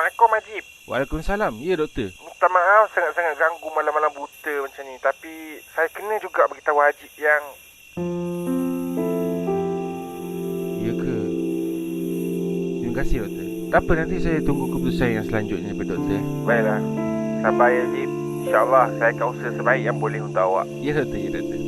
Assalamualaikum Ajib Waalaikumsalam. Ya doktor. Minta maaf sangat-sangat ganggu malam-malam buta macam ni. Tapi saya kena juga beritahu Ajib yang Ya ke? Terima kasih doktor. Tak apa nanti saya tunggu keputusan yang selanjutnya daripada doktor. Baiklah. Sabar ya Ajib InsyaAllah saya akan usaha sebaik yang boleh untuk awak. Ya doktor. Ya doktor.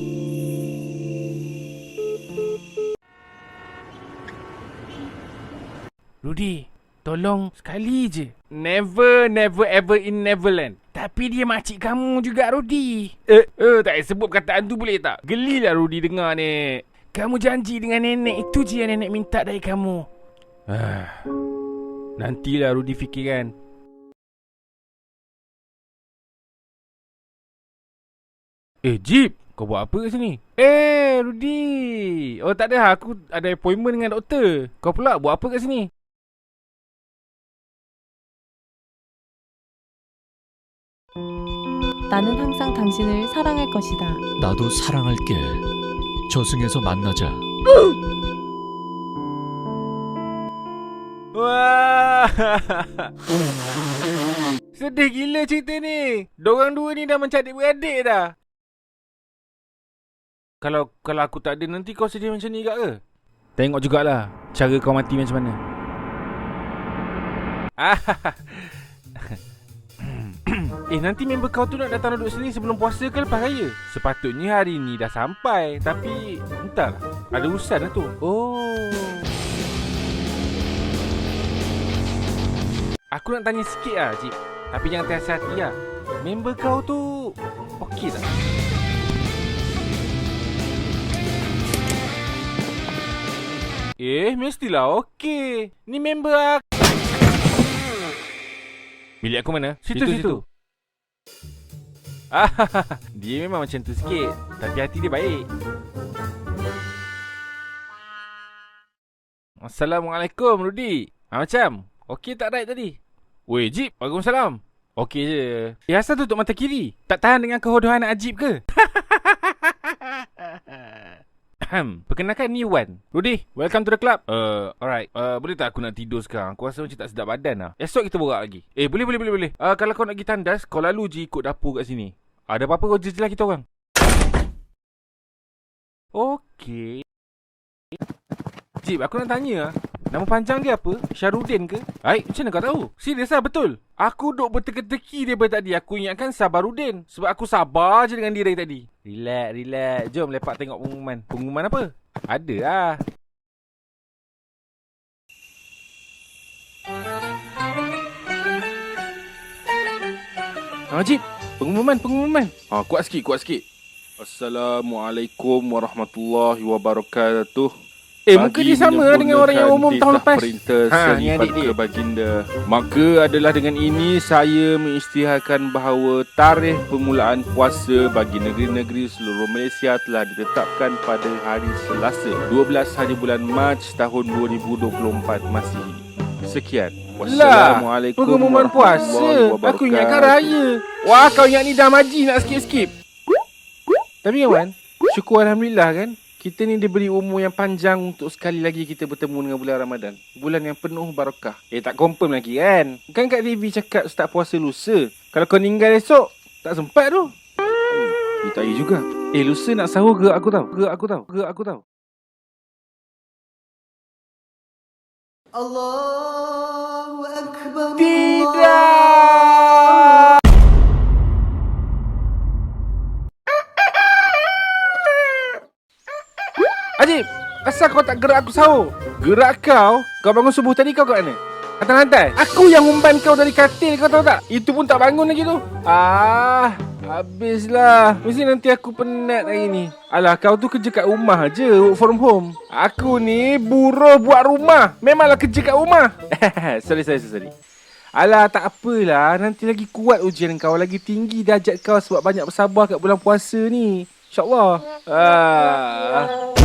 Rudy, tolong sekali je. Never, never ever in Neverland. Tapi dia makcik kamu juga, Rudy. Eh, eh, tak payah sebut perkataan tu boleh tak? Gelilah Rudy dengar ni. Kamu janji dengan nenek, itu je yang nenek minta dari kamu. Ah, nantilah Rudy fikirkan. Eh, Jeep. Kau buat apa kat sini? Eh, Rudy. Oh, tak ada. Aku ada appointment dengan doktor. Kau pula buat apa kat sini? 나는 항상 당신을 사랑할 것이다. 나도 사랑할게. 저승에서 만나자. Wah. Sedih gila cerita ni. Diorang dua ni dah macam adik-beradik dah. Kalau kalau aku tak ada nanti kau sedih macam ni juga ke? Tengok jugalah cara kau mati macam mana. Ah. Eh nanti member kau tu nak datang duduk sini sebelum puasa ke lepas raya? Sepatutnya hari ni dah sampai tapi entahlah. Ada urusan lah tu. Oh. Aku nak tanya sikit lah Cik Tapi jangan terasa hati lah Member kau tu Okey tak? Eh mestilah okey Ni member aku Bilik aku mana? Situ situ, Ah, dia memang macam tu sikit Tapi hati dia baik Assalamualaikum Rudy ha, Macam Okey tak right tadi? Weh Jeep Waalaikumsalam Okey je Eh asal tutup mata kiri? Tak tahan dengan kehodohan Ajib ke? Ahem, Perkenalkan ni Wan Rudy, welcome to the club Uh, alright uh, Boleh tak aku nak tidur sekarang? Aku rasa macam tak sedap badan lah Esok kita borak lagi Eh, boleh, boleh, boleh, boleh uh, Kalau kau nak pergi tandas Kau lalu je ikut dapur kat sini Ada apa-apa kau jejelah kita orang Okey Jip, aku nak tanya lah Nama panjang dia apa? Syarudin ke? Hai, macam mana kau tahu? Serius lah, betul. Aku duk berteka-teki daripada tadi. Aku ingatkan Sabarudin. Sebab aku sabar je dengan dia dari tadi. Relax, relax. Jom lepak tengok pengumuman. Pengumuman apa? Ada lah. Najib, pengumuman, pengumuman. ha, Kuat sikit, kuat sikit Assalamualaikum warahmatullahi wabarakatuh Eh, muka dia sama lah dengan orang yang umum tahun lepas. Perintah Ha, dia. baginda. Maka adalah dengan ini saya mengisytiharkan bahawa tarikh permulaan puasa bagi negeri-negeri seluruh Malaysia telah ditetapkan pada hari Selasa 12 hari bulan Mac tahun 2024 Masihi. Sekian. Lah, Wassalamualaikum pengumuman puasa. warahmatullahi Aku ingatkan raya. Wah, kau ingat ni dah maji nak skip-skip. Tapi Wan, syukur Alhamdulillah kan. Kita ni diberi umur yang panjang untuk sekali lagi kita bertemu dengan bulan Ramadan. Bulan yang penuh barakah. Eh tak confirm lagi kan? Kan Kak Vivi cakap start puasa lusa. Kalau kau ninggal esok, tak sempat tu. Hmm, eh tak juga. Eh lusa nak sahur ke aku tahu? Ke aku tahu? Ke aku tahu? Allahu Akbar. Tidak! Ajib, asal kau tak gerak aku sahur? Gerak kau? Kau bangun subuh tadi kau kat mana? Atas lantai? Aku yang umpan kau dari katil kau tahu tak? Itu pun tak bangun lagi tu. Ah, habislah. Mesti nanti aku penat hari ni. Alah, kau tu kerja kat rumah je, work from home. Aku ni buruh buat rumah. Memanglah kerja kat rumah. sorry, sorry, sorry. Alah, tak apalah. Nanti lagi kuat ujian kau. Lagi tinggi darjat kau sebab banyak bersabar kat bulan puasa ni. InsyaAllah. Ah.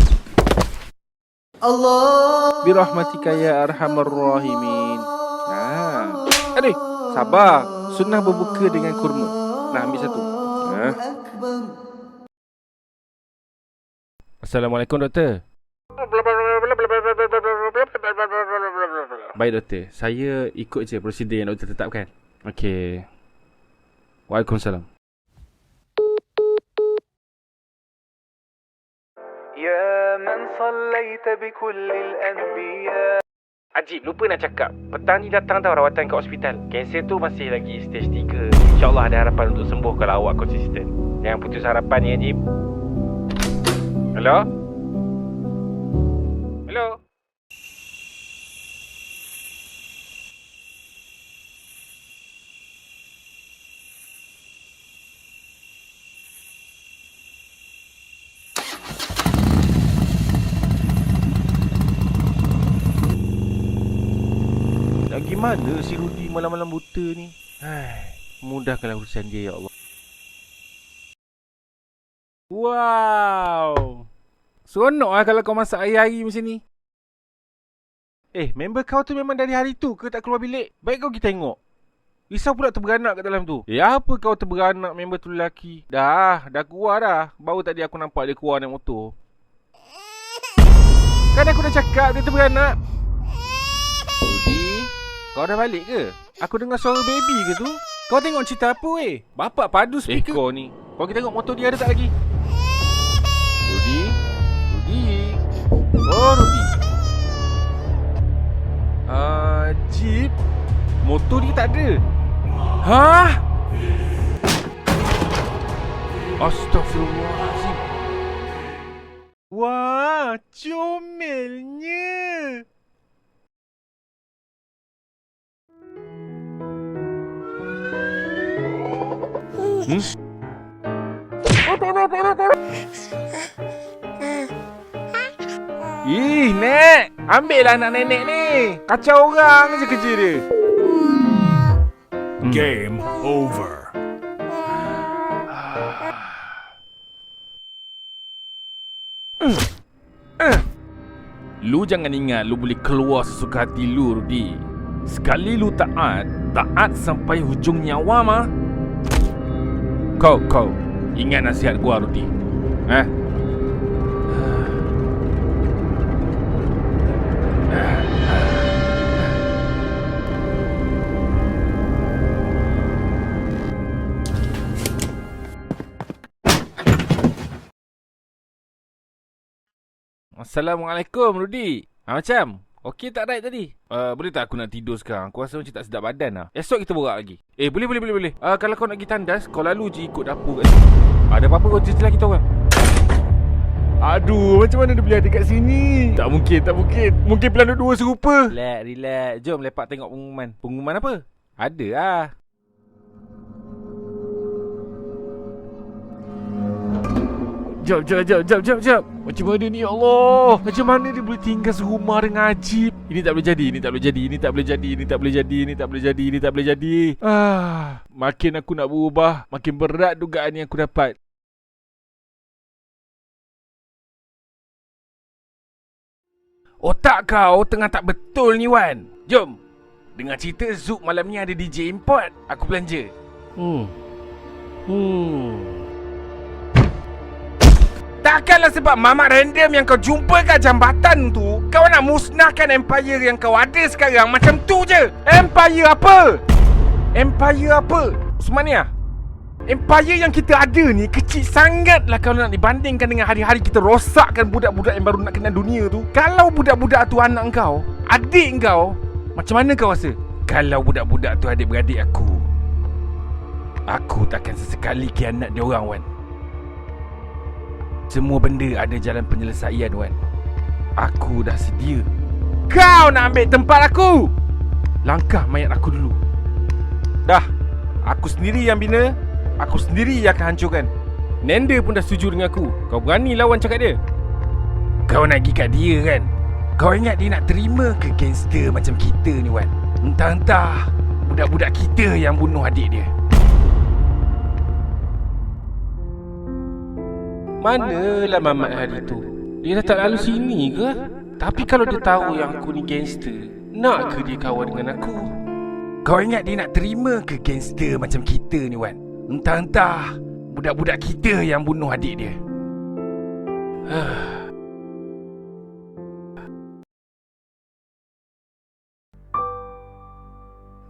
Allah. Birahmatika ya arhamar rahimin. Ha. Adik, sabar. Sunnah berbuka dengan kurma. Nah, ambil satu. Ha. Assalamualaikum doktor. Baik doktor, saya ikut je prosedur yang doktor tetapkan. Okey. Waalaikumsalam. Yeah من صليت بكل الأنبياء Ajib, lupa nak cakap. Petang ni datang tau rawatan kat hospital. Kanser tu masih lagi stage 3. InsyaAllah ada harapan untuk sembuh kalau awak konsisten. Jangan putus harapan ni, Ajib. Hello? Hello? Gimana si Rudi malam-malam buta ni? Hai, mudahkanlah urusan dia ya Allah. Wow. Seronok lah kalau kau masak hari-hari macam ni. Eh, member kau tu memang dari hari tu ke tak keluar bilik? Baik kau kita tengok. Risau pula terberanak kat dalam tu. Eh, apa kau terberanak member tu lelaki? Dah, dah keluar dah. Baru tadi aku nampak dia keluar naik motor. Kan aku dah cakap dia terberanak. Kau dah balik ke? Aku dengar suara baby ke tu? Kau tengok cerita apa weh? Bapak padu Eh, speaker. kau ni. Kau kita tengok motor dia ada tak lagi? Rudi? Rudi? Oh, Rudi. Ah, Jeep? Motor dia tak ada. Hah? Astaghfirullahaladzim. Wah, comelnya. Ih, Nek. Ambil lah anak nenek ni. Kacau orang je kerja dia. Game over. Lu jangan ingat lu boleh keluar sesuka hati lu, Rudi. Sekali lu taat, taat sampai hujung nyawa mah. Kau, kau. Ingat nasihat gua, Rudi. Eh? Assalamualaikum Rudi. Ha, macam? Okey tak right tadi? Uh, boleh tak aku nak tidur sekarang? Aku rasa macam tak sedap badan lah. Esok kita borak lagi. Eh, boleh, boleh, boleh, boleh. Uh, kalau kau nak pergi tandas, kau lalu je ikut dapur kat sini. Ada apa-apa kau cerita kita orang. Aduh, macam mana dia boleh ada kat sini? Tak mungkin, tak mungkin. Mungkin plan dua serupa. Relax, relax. Jom lepak tengok pengumuman. Pengumuman apa? Ada lah. Jap, jap, jap, jap, jap, jap. Macam mana ni ya Allah? Macam mana dia boleh tinggal serumah dengan Ajib? Ini tak boleh jadi, ini tak boleh jadi, ini tak boleh jadi, ini tak boleh jadi, ini tak boleh jadi, ini tak boleh jadi. Ah, makin aku nak berubah, makin berat dugaan yang aku dapat. Otak kau tengah tak betul ni Wan. Jom. Dengar cerita Zouk malam ni ada DJ import. Aku belanja. Hmm. Hmm. Takkanlah sebab mamak random yang kau jumpa kat jambatan tu Kau nak musnahkan empire yang kau ada sekarang Macam tu je Empire apa? Empire apa? Usmania Empire yang kita ada ni kecil sangat lah kalau nak dibandingkan dengan hari-hari kita rosakkan budak-budak yang baru nak kenal dunia tu Kalau budak-budak tu anak kau Adik kau Macam mana kau rasa? Kalau budak-budak tu adik-beradik aku Aku takkan sesekali kianat dia orang Wan semua benda ada jalan penyelesaian Wan. Aku dah sedia. Kau nak ambil tempat aku? Langkah mayat aku dulu. Dah. Aku sendiri yang bina. Aku sendiri yang akan hancurkan. Nenda pun dah setuju dengan aku. Kau berani lawan cakap dia? Kau nak pergi kat dia kan? Kau ingat dia nak terima ke gangster macam kita ni Wan? Entah-entah Budak-budak kita yang bunuh adik dia Manalah mamat hari tu Dia dah tak lalu sini ke? Tapi kalau dia tahu yang aku ni gangster Nak ke dia kawan dengan aku? Kau ingat dia nak terima ke gangster macam kita ni Wan? Entah-entah Budak-budak kita yang bunuh adik dia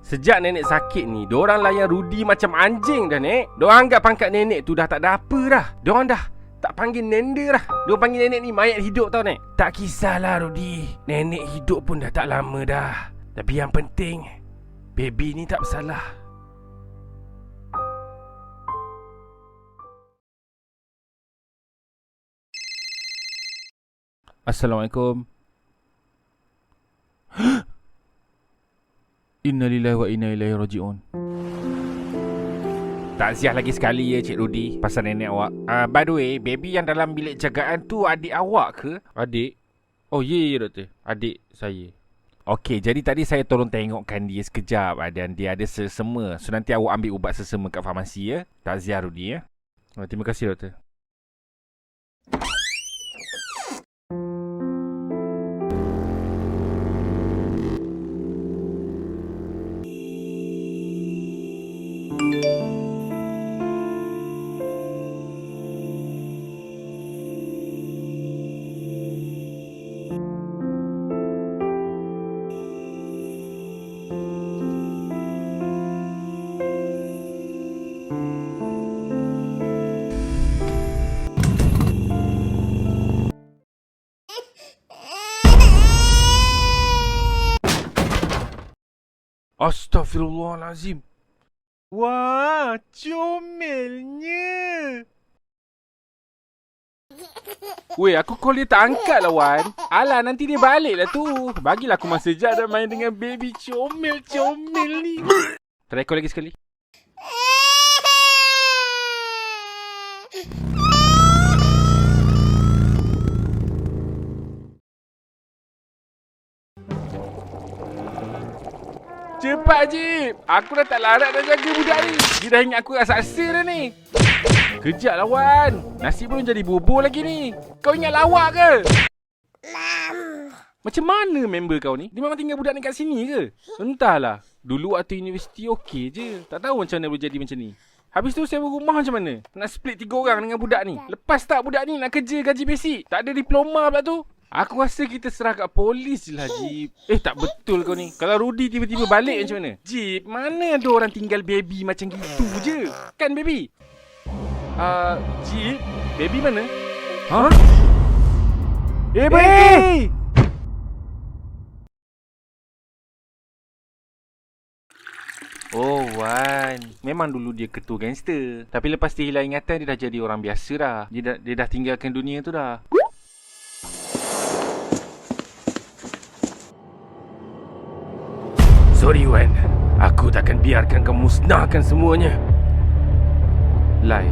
Sejak nenek sakit ni, diorang layan Rudy macam anjing dah, Nek. Diorang anggap pangkat nenek tu dah tak ada apa dah. Diorang dah tak panggil nenda dah. Diorang panggil nenek ni mayat hidup tau, Nek. Tak kisahlah, Rudy. Nenek hidup pun dah tak lama dah. Tapi yang penting, baby ni tak bersalah. Assalamualaikum. Innalillahi wa inna ilaihi rajiun. Takziah lagi sekali ya Cik Rudy Pasal nenek awak uh, By the way Baby yang dalam bilik jagaan tu Adik awak ke? Adik? Oh, ya, ya, doktor. Adik saya. Okey, jadi tadi saya tolong tengokkan dia sekejap ah, Dan dia ada sesema So nanti awak ambil ubat sesema kat farmasi ya Takziah Rudy ya Oh, terima kasih, doktor. Astaghfirullahalazim. Wah, comelnya. Weh, aku call dia tak angkat lah Wan. Alah, nanti dia balik lah tu. Bagilah aku masa sekejap dah main dengan baby comel-comel ni. Try call lagi sekali Cepat Jip Aku dah tak larat dah jaga budak ni. Dia dah ingat aku raksasa dah ni. Kejap lah Wan Nasi belum jadi bubur lagi ni. Kau ingat lawak ke? Macam mana member kau ni? Dia memang tinggal budak ni kat sini ke? Entahlah. Dulu waktu universiti okey je. Tak tahu macam mana boleh jadi macam ni. Habis tu sewa rumah macam mana? Nak split tiga orang dengan budak ni? Lepas tak budak ni nak kerja gaji basic? Tak ada diploma pula tu Aku rasa kita serah kat polis je lah Jeep Eh tak betul kau ni. Kalau Rudy tiba-tiba balik macam mana? Jeep mana ada orang tinggal baby macam gitu je? Kan baby? Uh, Jeep Baby mana? Ha? Eh baby Oh Wan. Memang dulu dia ketua gangster. Tapi lepas dia hilang ingatan Dia dah jadi orang biasa dah. Dia dah, dia dah tinggalkan dunia tu dah biarkan kau musnahkan semuanya. Lai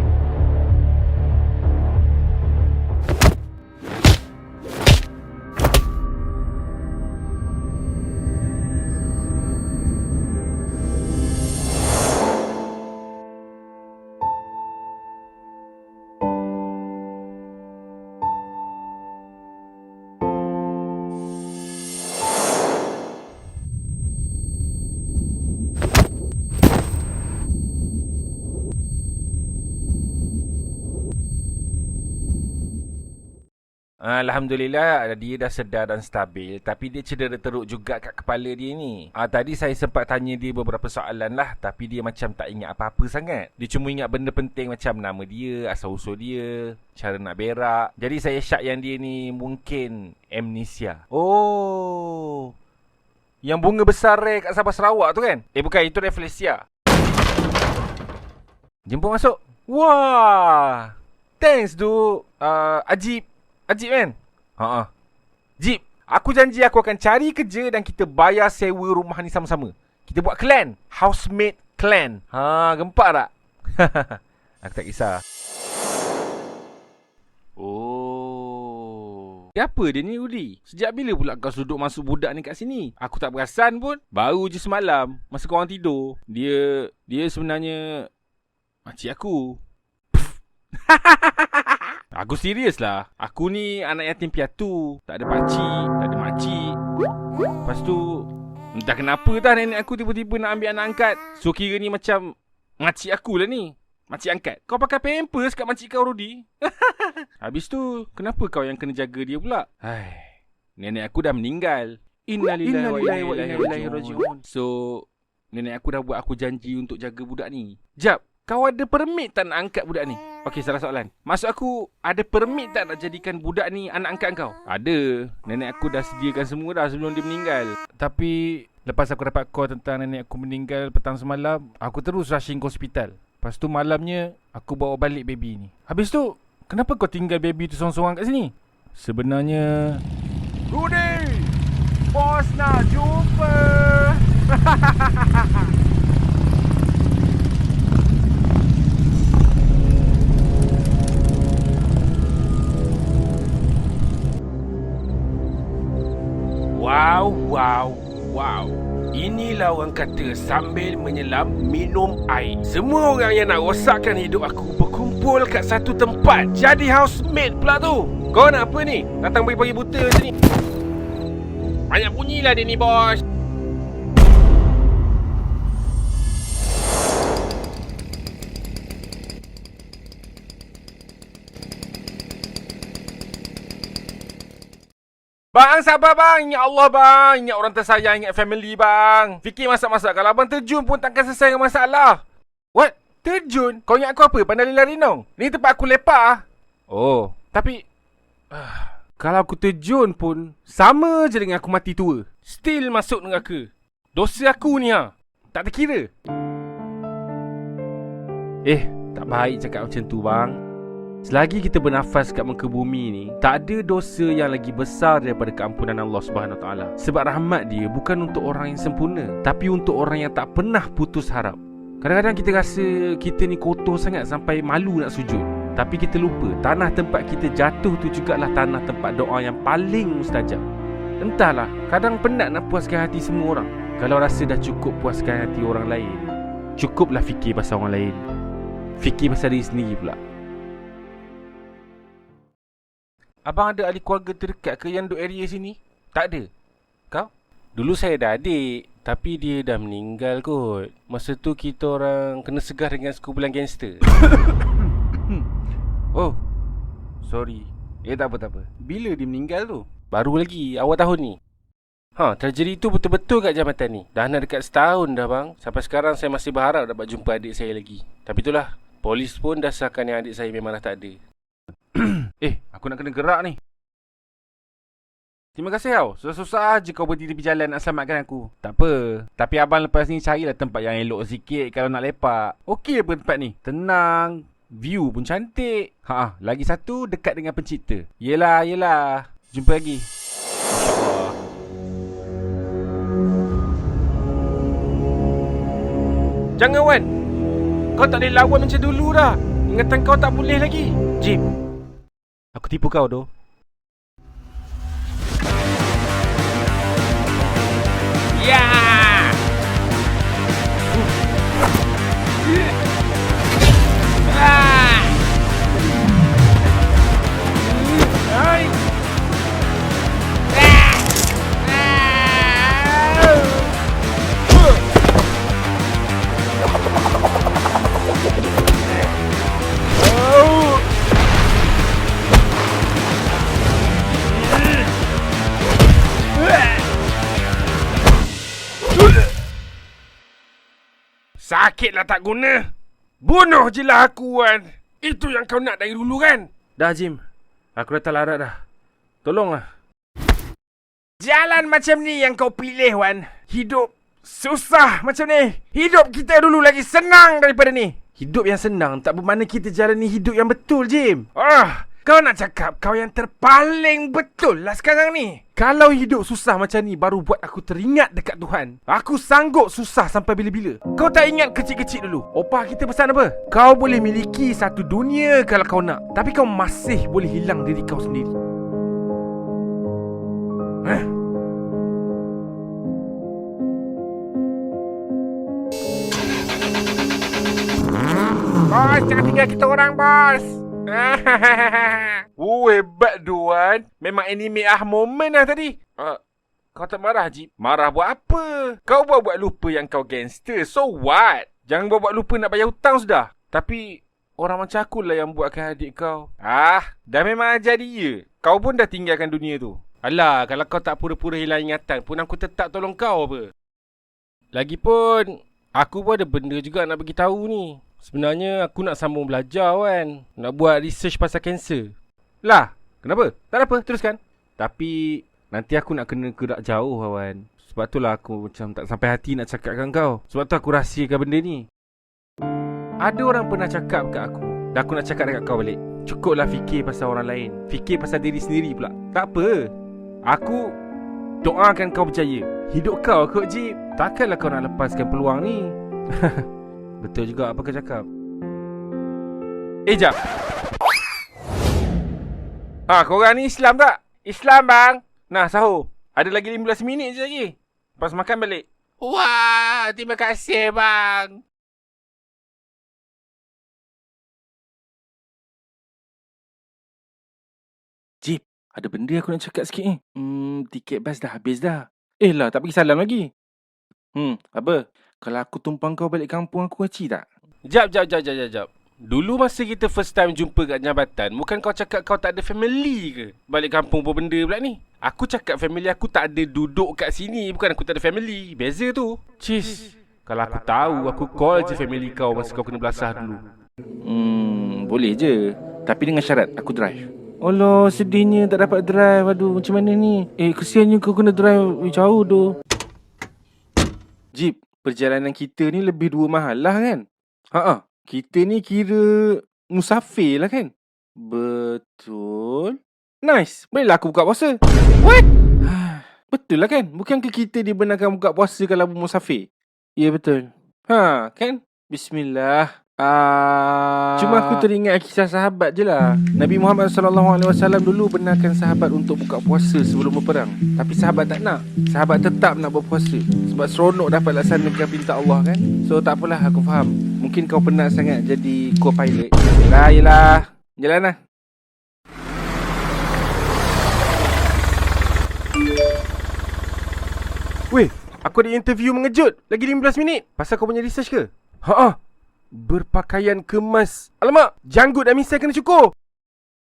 Alhamdulillah dia dah sedar dan stabil. Tapi dia cedera teruk juga kat kepala dia ni. Ah, Tadi saya sempat tanya dia beberapa soalan lah. Tapi dia macam tak ingat apa-apa sangat. Dia cuma ingat benda penting macam nama dia, asal-usul dia Cara nak berak. Jadi saya syak yang dia ni mungkin amnesia. Oh. Yang bunga besar eh kat Sabah Sarawak tu kan? Eh bukan, itu refleksia Jemput masuk. Wah. Thanks du uh, Ajib Ajib kan? Haa. Jip, aku janji aku akan cari kerja dan kita bayar sewa rumah ni sama-sama. Kita buat clan. Housemate clan. Ha, gempak tak? aku tak kisah. Oh. Siapa dia ni Udi? Sejak bila pula kau suduk masuk budak ni kat sini? Aku tak perasan pun. Baru je semalam masa korang tidur. Dia dia sebenarnya makcik aku. Aku serius lah. Aku ni anak yatim piatu. Tak ada pakcik Tak ada makcik. Lepas tu Entah kenapa dah nenek aku tiba-tiba nak ambil anak angkat. So kira ni macam Makcik aku lah ni. Makcik angkat. Kau pakai pampers kat makcik kau Rudy Habis tu Kenapa kau yang kena jaga dia pula? Hai, Nenek aku dah meninggal. Innalillahi wa inna ilaihi raji'un. So Nenek aku dah buat aku janji untuk jaga budak ni. Jap, kau ada permit tak nak angkat budak ni? Okey, salah soalan. Maksud aku, ada permit tak nak jadikan budak ni anak angkat kau? Ada. Nenek aku dah sediakan semua dah sebelum dia meninggal. Tapi, lepas aku dapat call tentang nenek aku meninggal petang semalam, aku terus rushing ke hospital. Lepas tu malamnya, aku bawa balik baby ni. Habis tu, kenapa kau tinggal baby tu seorang-seorang kat sini? Sebenarnya, Rudy! Bos nak jumpa! Wow, wow, wow. Inilah orang kata sambil menyelam minum air. Semua orang yang nak rosakkan hidup aku berkumpul kat satu tempat. Jadi housemate pula tu. Kau nak apa ni? Datang pagi-pagi buta sini. Banyak bunyilah dia ni, bos. Bang, sabar bang. Ingat Allah bang. Ingat orang tersayang. Ingat family bang. Fikir masak-masak. Kalau abang terjun pun takkan selesai dengan masalah. What? Terjun? Kau ingat aku apa? Pandai lari nong? Ni tempat aku lepak ah. Oh, tapi ah, kalau aku terjun pun sama je dengan aku mati tua. Still masuk neraka. Dosa aku ni ha. Tak terkira. Eh, tak baik cakap macam tu bang. Selagi kita bernafas kat muka bumi ni, tak ada dosa yang lagi besar daripada keampunan Allah Subhanahu taala. Sebab rahmat dia bukan untuk orang yang sempurna, tapi untuk orang yang tak pernah putus harap. Kadang-kadang kita rasa kita ni kotor sangat sampai malu nak sujud. Tapi kita lupa, tanah tempat kita jatuh tu jugalah tanah tempat doa yang paling mustajab. Entahlah, kadang penat nak puaskan hati semua orang. Kalau rasa dah cukup puaskan hati orang lain, cukuplah fikir pasal orang lain. Fikir pasal diri sendiri pula. Abang ada ahli keluarga terdekat ke yang duduk area sini? Tak ada. Kau? Dulu saya ada adik, tapi dia dah meninggal kot. Masa tu kita orang kena segar dengan sekumpulan gangster. oh. Sorry. Eh tak apa tak apa. Bila dia meninggal tu? Baru lagi awal tahun ni. Ha, tragedi tu betul-betul kat jambatan ni. Dah nak dekat setahun dah bang. Sampai sekarang saya masih berharap dapat jumpa adik saya lagi. Tapi itulah, polis pun dah sahkan yang adik saya memang dah tak ada. Aku nak kena gerak ni. Terima kasih tau. Susah-susah je kau tepi jalan nak selamatkan aku. Tak apa. Tapi abang lepas ni carilah tempat yang elok sikit kalau nak lepak. Okey apa tempat ni? Tenang. View pun cantik. Ha, lagi satu dekat dengan pencipta. Yelah, yelah. Jumpa lagi. Jangan Wan. Kau tak boleh lawan macam dulu dah. Ingatan kau tak boleh lagi. Jim. Aku tipu kau doh. Ya. Sakitlah tak guna. Bunuh je lah aku, Wan. Itu yang kau nak dari dulu kan? Dah Jim. Aku dah tak larat dah. Tolonglah. Jalan macam ni yang kau pilih, Wan. Hidup susah macam ni. Hidup kita dulu lagi senang daripada ni. Hidup yang senang tak bermakna kita jalani hidup yang betul, Jim. Ah, kau nak cakap kau yang terpaling betul lah sekarang ni. Kalau hidup susah macam ni baru buat aku teringat dekat Tuhan. Aku sanggup susah sampai bila-bila. Kau tak ingat kecil-kecil dulu? Opah kita pesan apa? Kau boleh miliki satu dunia kalau kau nak. Tapi kau masih boleh hilang diri kau sendiri. Eh? Bos, jangan tinggal kita orang, bos. oh, hebat Duan. Memang anime ah moment lah tadi. Uh, kau tak marah, Jip? Marah buat apa? Kau buat-buat lupa yang kau gangster. So what? Jangan buat-buat lupa nak bayar hutang sudah. Tapi, orang macam aku lah yang buatkan adik kau. Ah, dah memang ajar dia. Kau pun dah tinggalkan dunia tu. Alah, kalau kau tak pura-pura hilang ingatan pun aku tetap tolong kau apa. Lagipun aku pun ada benda juga nak bagi tahu ni. Sebenarnya aku nak sambung belajar kan. Nak buat research pasal kanser. Lah, kenapa? Tak apa, teruskan. Tapi nanti aku nak kena gerak jauh kawan. Sebab tu lah aku macam tak sampai hati nak cakap dengan kau. Sebab tu aku rahsiakan benda ni. Ada orang pernah cakap kat aku. Dan aku nak cakap dekat kau balik. Cukuplah fikir pasal orang lain. Fikir pasal diri sendiri pula. Tak apa. Aku doakan kau berjaya. Hidup kau kot Jeep. Takkanlah kau nak lepaskan peluang ni. Betul juga apa kau cakap. Eh, jap. Ha, korang ni Islam tak? Islam bang. Nah, sahur. Ada lagi 15 minit je lagi. Lepas makan balik. Wah, terima kasih bang. Jeep, ada benda aku nak cakap sikit ni. Hmm, tiket bas dah habis dah. Eh lah, tak bagi salam lagi. Hmm, apa? Kalau aku tumpang kau balik kampung aku kecil tak? Jap, jap, jap, jap, jap, jap. Dulu masa kita first time jumpa kat jambatan, bukan kau cakap kau tak ada family ke? Balik kampung apa benda pula ni? Aku cakap family aku tak ada duduk kat sini, bukan aku tak ada family. Beza tu. Cheese. Kalau aku tahu, aku call je family kau masa kau kena belasah dulu. Hmm, boleh je. Tapi dengan syarat aku drive. Allah, sedihnya tak dapat drive. Aduh, macam mana ni? Eh, kesiannya kau kena drive jauh tu. Jeep, perjalanan kita ni lebih dua mahal lah kan? Ha kita ni kira musafir lah kan? Betul. Nice. Bolehlah aku buka puasa. What? Betul lah kan? Bukankah kita dibenarkan buka puasa kalau musafir? Ya betul. Ha, kan? Bismillah. Ah, Cuma aku teringat kisah sahabat je lah. Nabi Muhammad SAW dulu benarkan sahabat untuk buka puasa sebelum berperang. Tapi sahabat tak nak. Sahabat tetap nak berpuasa. Sebab seronok dapat laksanakan perintah Allah kan. So tak apalah aku faham. Mungkin kau penat sangat jadi co-pilot. Yelah, yelah. Jalan lah. Weh, aku ada interview mengejut. Lagi 15 minit. Pasal kau punya research ke? Haa. Berpakaian kemas. Alamak, janggut dan misai kena cukur.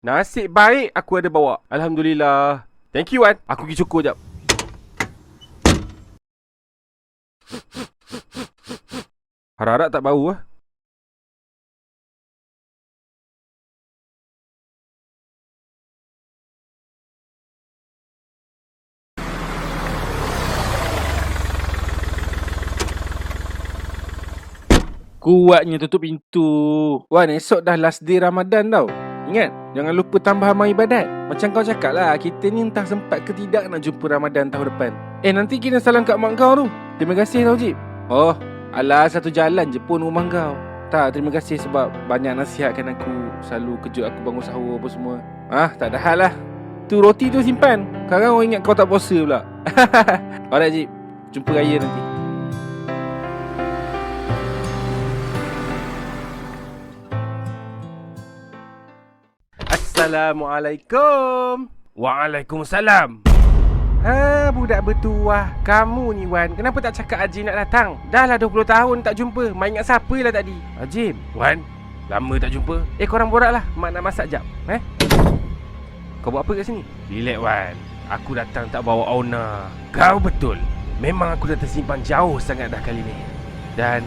Nasib baik aku ada bawa. Alhamdulillah. Thank you, Wan. Aku pergi cukur jap. Harap-harap tak bau ah. Kuatnya tutup pintu. Wan, esok dah last day Ramadan tau. Ingat, jangan lupa tambah amal ibadat. Macam kau cakap lah, kita ni entah sempat ke tidak nak jumpa Ramadan tahun depan. Eh, nanti kena salam kat mak kau tu. Terima kasih tau, Jip. Oh, alah satu jalan je pun rumah kau. Tak, terima kasih sebab banyak nasihatkan aku. Selalu kejut aku bangun sahur apa semua. Ah, tak ada hal lah. Tu roti tu simpan. Sekarang orang ingat kau tak puasa pula. Alright, Jip. Jumpa raya nanti. Assalamualaikum. Waalaikumsalam. Ha, budak bertuah. Kamu ni Wan, kenapa tak cakap Haji nak datang? Dah lah 20 tahun tak jumpa. Main ingat siapa lah tadi? Haji, Wan, lama tak jumpa. Eh, korang borak lah. Mak nak masak jap. Eh? Kau buat apa kat sini? Relax Wan. Aku datang tak bawa owner. Kau betul. Memang aku dah tersimpan jauh sangat dah kali ni. Dan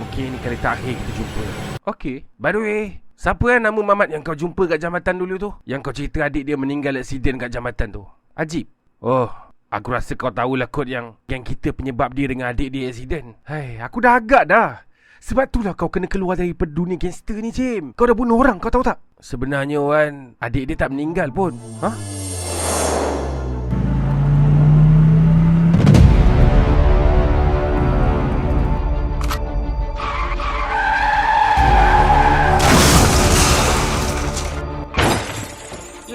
mungkin ini kali terakhir kita jumpa. Okey. By the way, siapa yang nama Mamat yang kau jumpa kat jambatan dulu tu? Yang kau cerita adik dia meninggal aksiden kat jambatan tu. Ajib. Oh, aku rasa kau tahulah kot yang yang kita penyebab dia dengan adik dia aksiden. Hai, aku dah agak dah. Sebab itulah kau kena keluar dari dunia gangster ni, Jim. Kau dah bunuh orang, kau tahu tak? Sebenarnya, Wan, adik dia tak meninggal pun. Ha?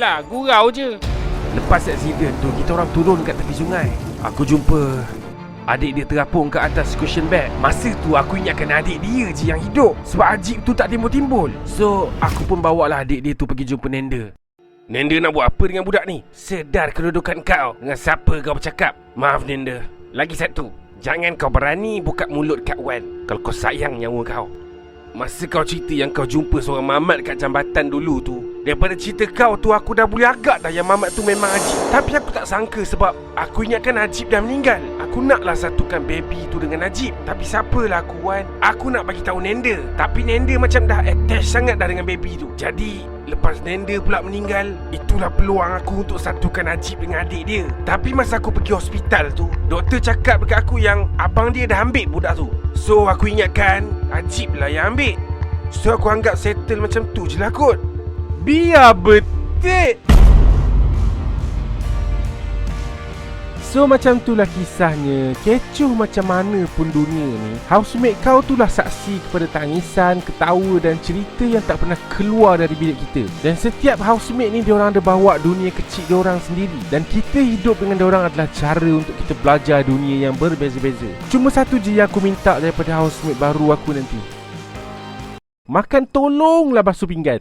Lah, gurau je. Lepas aksiden tu, kita orang turun kat tepi sungai. Aku jumpa adik dia terapung kat atas cushion bed. Masa tu aku ingatkan adik dia je yang hidup. Sebab Ajib tu tak timbul-timbul. So, aku pun bawa lah adik dia tu pergi jumpa Nenda. Nenda nak buat apa dengan budak ni? Sedar kedudukan kau dengan siapa kau bercakap. Maaf Nenda. Lagi satu. Jangan kau berani buka mulut kat Wan kalau kau sayang nyawa kau. Masa kau cerita yang kau jumpa seorang mamat kat jambatan dulu tu Daripada cerita kau tu aku dah boleh agak dah yang mamat tu memang Ajib. Tapi aku tak sangka sebab aku ingatkan Ajib dah meninggal. Aku naklah satukan baby tu dengan Najib Tapi siapalah aku Wan? Aku nak bagi tahu Nenda. Tapi Nenda macam dah attach sangat dah dengan baby tu. Jadi Lepas Nenda pula meninggal Itulah peluang aku untuk satukan Najib dengan adik dia. Tapi masa aku pergi hospital tu Doktor cakap dekat aku yang Abang dia dah ambil budak tu. So aku ingatkan Najib lah yang ambil. So aku anggap settle macam tu je lah kot. Biar betik So macam itulah kisahnya. Kecoh macam mana pun dunia ni Housemate kau tu lah saksi kepada tangisan, ketawa dan cerita yang tak pernah keluar dari bilik kita. Dan setiap housemate ni diorang ada bawa dunia kecil diorang sendiri. Dan kita hidup dengan diorang adalah cara untuk kita belajar dunia yang berbeza-beza. Cuma satu je yang aku minta daripada housemate baru aku nanti. Makan tolonglah basuh pinggan